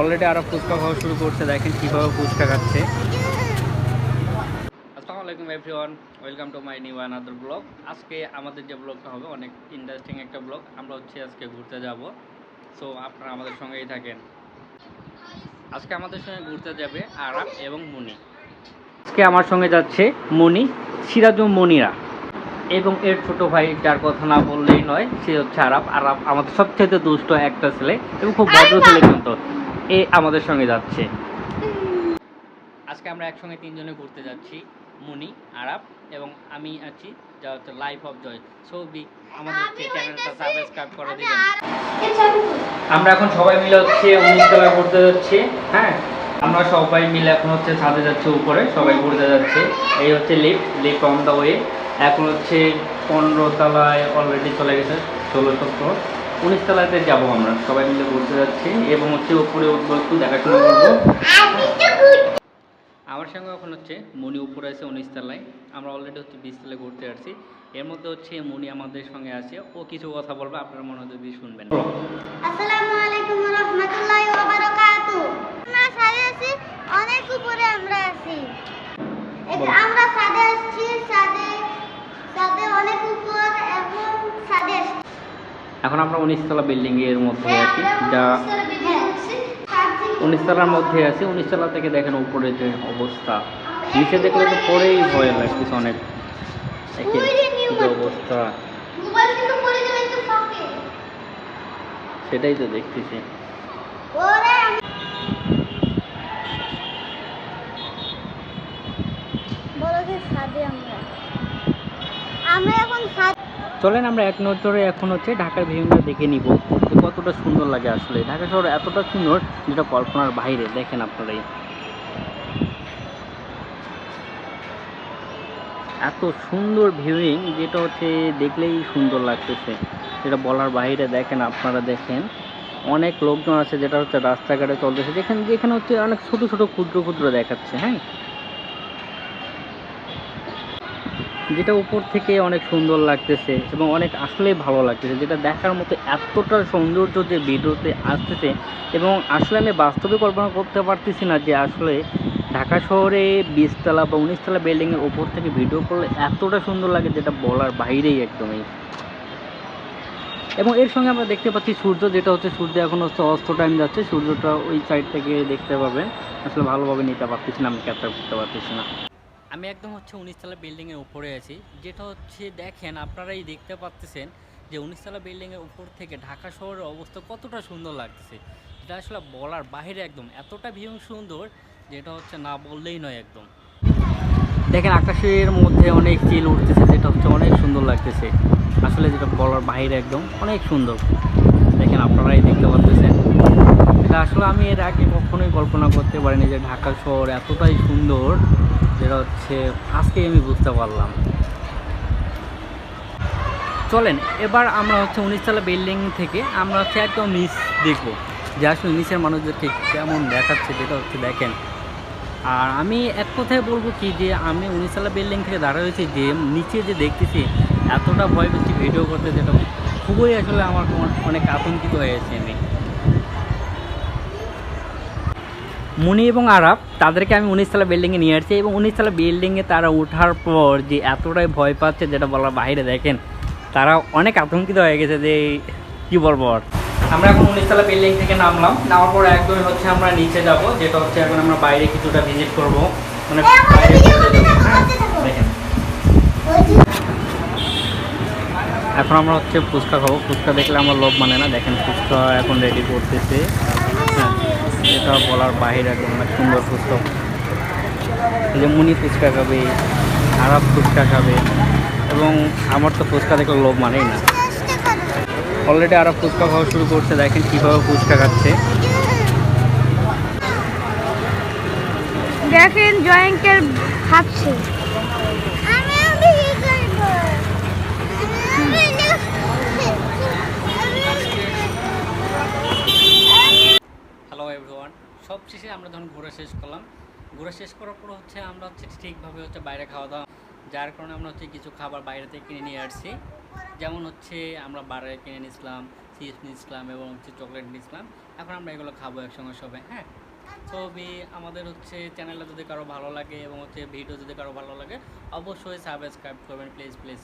Already আরও ফুচকা খাওয়া শুরু করছে দেখেন কীভাবে ফুচকা খাচ্ছে। আসসালামু আলাইকুম everyone welcome to my new another blog আজকে আমাদের যে ব্লগটা হবে অনেক ইন্টারেস্টিং একটা ব্লগ আমরা হচ্ছে আজকে ঘুরতে যাব। সো আপনারা আমাদের সঙ্গেই থাকেন। আজকে আমাদের সঙ্গে ঘুরতে যাবে আরাম এবং মুনি। আজকে আমার সঙ্গে যাচ্ছে মনি সিরাজ মনিরা। এবং এর ছোট ভাই যার কথা না বললেই নয় সে হচ্ছে আরাপ আরাপ আমাদের সবচেয়ে দুষ্ট একটা ছেলে এবং খুব ভদ্র ছেলে কিন্তু। এ আমাদের সঙ্গে যাচ্ছে। আজকে আমরা একসঙ্গে তিনজনে ঘুরতে যাচ্ছি মুনি আরাব এবং আমি আছি যা হচ্ছে লাইফ অফ জয় ছবি আমাদের চ্যানেলটা সাবস্ক্রাইব করে দিবেন। আমরা এখন সবাই মিলে হচ্ছে উনিশতলা ঘুরতে যাচ্ছি হ্যাঁ? আমরা সবাই মিলে এখন হচ্ছে ছাদে যাচ্ছে উপরে সবাই ঘুরতে যাচ্ছে। এই হচ্ছে lift lift on the way এখন হচ্ছে পনেরো তলায় অলরেডি চলে গেছে ষোলো সতেরো উনিশ তলাতে যাব আমরা। সবাই মিলে ঘুরতে যাচ্ছি এবং হচ্ছে উপরে উঠবো একটু দেখাশোনা করব। আমার সঙ্গে এখন হচ্ছে মনি উপরে আছে, উনিশ তলায়। আমরা অলরেডি হচ্ছে বিশ তলায় ঘুরতে আসছি। এর মধ্যে হচ্ছে মনি আমাদের সঙ্গে আছে। ও কিছু কথা বলবে, আপনার মনে দিয়ে শুনবেন আমরা সাদে আছি অনেক উপরে আমরা আছি এই যে বলো। আমরা সাদে আসছি সাদে সাদে অনেক উপর এবং সাদে আসছি এখন আমরা উনিশতলা বিল্ডিংয়ের এর মধ্যে আছি যা হ্যাঁ, উনিশতলার মধ্যে আছি উনিশতলা থেকে দেখেন উপরে যে অবস্থা। নিচে দেখলে তো পরেই ভয় লাগতেছে অনেক। অবস্থা। সেটাই তো দেখতেছি ওরে আমি- বলো যে সাদে আমরা আমরা এখন সাদে চলেন আমরা এক নজরে এখন হচ্ছে ঢাকার ভিউটা দেখে নিব যে কতটা সুন্দর লাগে আসলে। ঢাকা শহর এতটা সুন্দর যেটা কল্পনার বাইরে, দেখেন আপনারাই এত সুন্দর ভিউইং যেটা হচ্ছে দেখলেই সুন্দর লাগতেছে। যেটা বলার বাইরে দেখেন আপনারা দেখেন। অনেক লোকজন আছে যেটা হচ্ছে রাস্তাঘাটে চলতেছে। যেখানে যেখানে হচ্ছে অনেক ছোট ছোট, ক্ষুদ্র ক্ষুদ্র দেখাচ্ছে হ্যাঁ? যেটা উপর থেকে অনেক সুন্দর লাগতেছে এবং অনেক আসলেই ভালো লাগতেছে, যেটা দেখার মতো এতটা সৌন্দর্য যে ভিডিওতে আসতেছে এবং আসলে আমি বাস্তবে কল্পনা করতে পারতেছি না যে আসলে ঢাকা শহরে বিশতলা বা উনিশতলা বিল্ডিংয়ের উপর থেকে ভিডিও করলে এতটা সুন্দর লাগে যেটা বলার বাইরেই একদমই। এবং এর সঙ্গে আমরা দেখতে পাচ্ছি সূর্য, যেটা হচ্ছে সূর্য এখন হচ্ছে অস্ত টাইম যাচ্ছে, সূর্যটা ওই সাইড থেকে দেখতে পাবেন। আসলে ভালোভাবে নিতে পারতেছি না, আমি ক্যাপচার করতে পারতেছি না। আমি একদম হচ্ছে উনিশতলা বিল্ডিংয়ের উপরে আছি। যেটা হচ্ছে দেখেন, আপনারাই দেখতে পাচ্ছেন যে উনিশতলা বিল্ডিংয়ের উপর থেকে ঢাকা শহরের অবস্থা কতটা সুন্দর লাগতেছে। যেটা আসলে বলার বাইরে একদম এতটা ভিউ সুন্দর যেটা হচ্ছে না বললেই নয় একদম। দেখেন আকাশের মধ্যে অনেক চিল উঠতেছে, যেটা হচ্ছে অনেক সুন্দর লাগতেছে। আসলে যেটা বলার বাইরে একদম অনেক সুন্দর। দেখেন পাচ্ছেন আসলে আমি এর আগে কখনোই কল্পনা করতে পারিনি যে ঢাকা শহর এতটাই সুন্দর, যেটা হচ্ছে আজকে আমি বুঝতে পারলাম। চলেন, এবার আমরা হচ্ছে উনিশতলা বিল্ডিং থেকে আমরা হচ্ছে একদম নিচ দেখব। যে আসলে নিচের মানুষদেরকে কেমন দেখাচ্ছে যেটা হচ্ছে দেখেন। আর আমি এক কথায় বলব কি যে আমি উনিশতলা বিল্ডিং থেকে দাঁড়া রয়েছি যে নিচে যে দেখতেছি, এতটা ভয় পেয়েছি ভিডিও করতে যেটা খুবই আসলে আমার অনেক আতঙ্কিত হয়েছে আমি। মুনি এবং আরাব তাদেরকে আমি উনিশতলা বিল্ডিংয়ে নিয়ে আসছি এবং উনিশতলা বিল্ডিংয়ে তারা ওঠার পর যে এতটাই ভয় পাচ্ছে যেটা বলার বাইরে দেখেন তারা অনেক আতঙ্কিত হয়ে গেছে যে কি বলব আর। আমরা এখন উনিশতলা বিল্ডিং থেকে নামলাম নামার পর একদমই হচ্ছে আমরা নিচে যাব যেটা হচ্ছে এখন আমরা বাইরে কিছুটা ভিজিট করব। মানে এখন আমরা হচ্ছে ফুচকা খাব। ফুচকা দেখলে আমার লোভ মানে না দেখেন ফুচকা এখন রেডি করতেছে। এটা বলার বাইরে একদম সুন্দর সুস্থ। এই যে মুনি ফুচকা খাবে খারাপ ফুচকা খাবে, এবং আমার তো ফুচকা দেখলে লোভ মানেই না। অলরেডি আরব ফুচকা খাওয়া শুরু করছে, দেখেন কীভাবে ফুচকা খাচ্ছে। দেখেন জয়েন্টের খাচ্ছে আমিও বিয়ে করব হ্যালো এভরিওয়ান শেষে আমরা যখন ঘোরা শেষ করলাম। ঘোরা শেষ করার পর হচ্ছে আমরা হচ্ছে ঠিকভাবে হচ্ছে বাইরে খাওয়া দাওয়া, যার কারণে আমরা হচ্ছে কিছু খাবার বাইরে থেকে কিনে নিয়ে আসছি। যেমন হচ্ছে আমরা বারে কিনে নিয়েছিলাম, চিপস নিয়েছিলাম এবং হচ্ছে চকলেট নিয়েছিলাম। এখন আমরা এগুলো খাব একসঙ্গে সবাই হ্যাঁ? তো আমাদের হচ্ছে চ্যানেলটা যদি কারও ভালো লাগে এবং হচ্ছে ভিডিও যদি কারও ভালো লাগে, অবশ্যই সাবস্ক্রাইব করবেন প্লিজ প্লিজ